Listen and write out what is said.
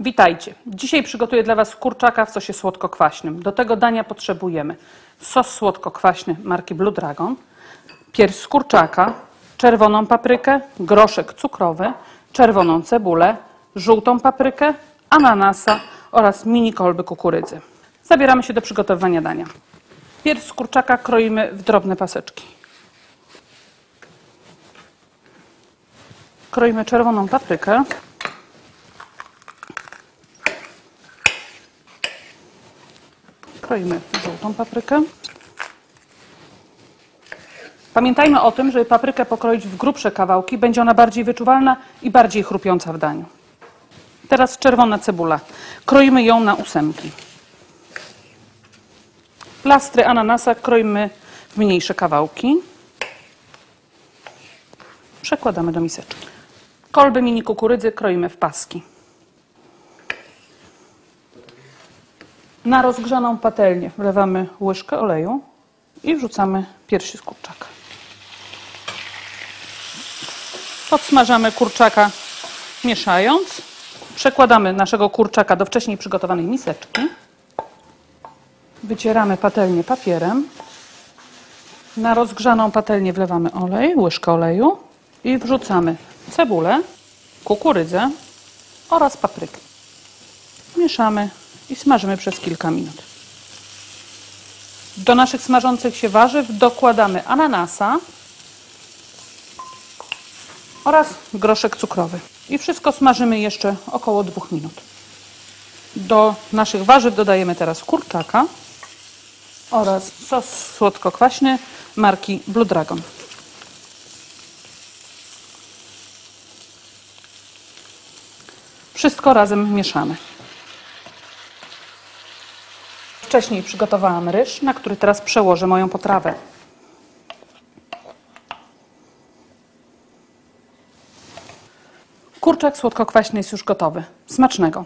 Witajcie. Dzisiaj przygotuję dla Was kurczaka w sosie słodko-kwaśnym. Do tego dania potrzebujemy sos słodko-kwaśny marki Blue Dragon, pierś kurczaka, czerwoną paprykę, groszek cukrowy, czerwoną cebulę, żółtą paprykę, ananasa oraz mini kolby kukurydzy. Zabieramy się do przygotowywania dania. Pierś kurczaka kroimy w drobne paseczki. Kroimy czerwoną paprykę. Kroimy żółtą paprykę. Pamiętajmy o tym, żeby paprykę pokroić w grubsze kawałki. Będzie ona bardziej wyczuwalna i bardziej chrupiąca w daniu. Teraz czerwona cebula. Kroimy ją na ósemki. Plastry ananasa kroimy w mniejsze kawałki. Przekładamy do miseczki. Kolby mini kukurydzy kroimy w paski. Na rozgrzaną patelnię wlewamy łyżkę oleju i wrzucamy piersi z kurczaka. Podsmażamy kurczaka mieszając. Przekładamy naszego kurczaka do wcześniej przygotowanej miseczki. Wycieramy patelnię papierem. Na rozgrzaną patelnię wlewamy olej, łyżkę oleju i wrzucamy cebulę, kukurydzę oraz paprykę. Mieszamy i smażymy przez kilka minut. Do naszych smażących się warzyw dokładamy ananasa oraz groszek cukrowy. I wszystko smażymy jeszcze około 2 minut. Do naszych warzyw dodajemy teraz kurczaka oraz sos słodko-kwaśny marki Blue Dragon. Wszystko razem mieszamy. Wcześniej przygotowałam ryż, na który teraz przełożę moją potrawę. Kurczak słodko-kwaśny jest już gotowy. Smacznego!